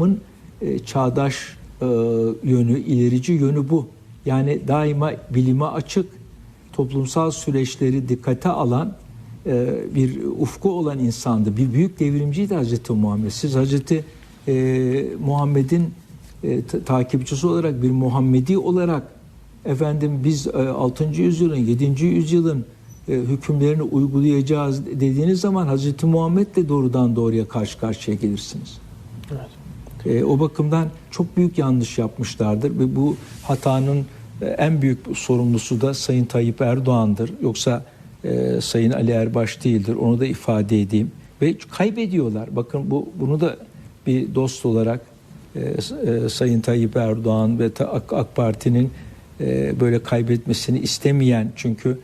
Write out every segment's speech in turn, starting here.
İslam'ın e, çağdaş e, yönü, ilerici yönü bu. Yani daima bilime açık, toplumsal süreçleri dikkate alan e, bir ufku olan insandı. Bir büyük devrimciydi Hazreti Muhammed. Siz Hazreti e, Muhammed'in e, ta- takipçisi olarak bir Muhammedi olarak efendim biz e, 6. yüzyılın 7. yüzyılın e, hükümlerini uygulayacağız dediğiniz zaman Hazreti Muhammed'le doğrudan doğruya karşı karşıya gelirsiniz. E, o bakımdan çok büyük yanlış yapmışlardır ve bu hatanın e, en büyük sorumlusu da Sayın Tayyip Erdoğan'dır. Yoksa e, Sayın Ali Erbaş değildir. Onu da ifade edeyim. Ve kaybediyorlar. Bakın bu bunu da bir dost olarak e, e, Sayın Tayyip Erdoğan ve ta- AK, AK Parti'nin e, böyle kaybetmesini istemeyen çünkü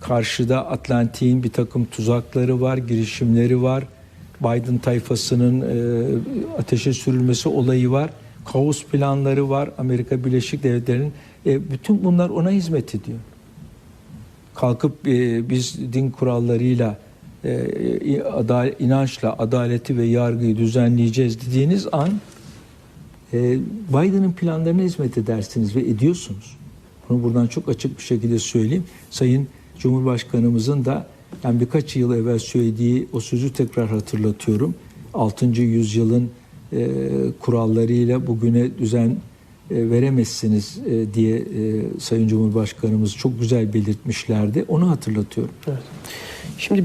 karşıda Atlantik'in bir takım tuzakları var, girişimleri var. Biden tayfasının e, ateşe sürülmesi olayı var. Kaos planları var. Amerika Birleşik Devletleri'nin e, bütün bunlar ona hizmet ediyor. Kalkıp e, biz din kurallarıyla e, adal, inançla adaleti ve yargıyı düzenleyeceğiz dediğiniz an e, Biden'ın planlarına hizmet edersiniz ve ediyorsunuz. Bunu buradan çok açık bir şekilde söyleyeyim. Sayın Cumhurbaşkanımızın da yani birkaç yıl evvel söylediği o sözü tekrar hatırlatıyorum. 6. yüzyılın e, kurallarıyla bugüne düzen e, veremezsiniz e, diye e, Sayın Cumhurbaşkanımız çok güzel belirtmişlerdi. Onu hatırlatıyorum. Evet. Şimdi